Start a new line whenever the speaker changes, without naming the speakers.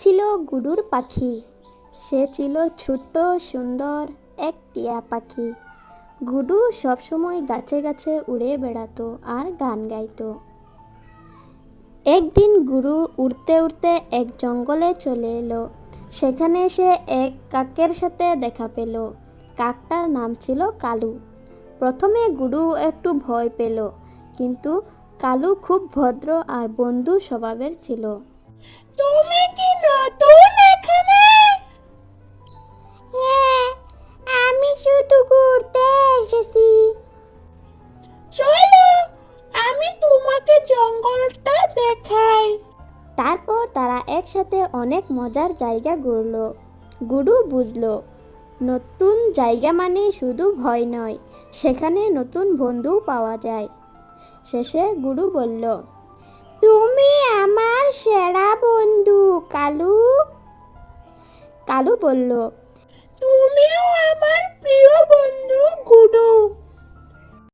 ছিল গুডুর পাখি। সে ছিল ছোট্ট, সুন্দর এক টিয়া পাখি। গুডু সবসময় গাছে গাছে উড়ে বেড়াতো আর গান গাইতো। একদিন গুরু উড়তে উড়তে এক জঙ্গলে চলে এলো। সেখানে সে এক কাকের সাথে দেখা পেল। কাকটার নাম ছিল কালু। প্রথমে গুডু একটু ভয় পেল, কিন্তু কালু খুব ভদ্র আর বন্ধু স্বভাবের ছিল।
তুমি
তারপর তারা একসাথে অনেক মজার জায়গা ঘুরল গুডু বুঝলো, নতুন জায়গা মানে শুধু ভয় নয়, সেখানে নতুন বন্ধু পাওয়া যায়। শেষে গুরু বলল, তুমি আমার সেরা বন্ধু, কালু। কালু বলল,
তুমিও আমার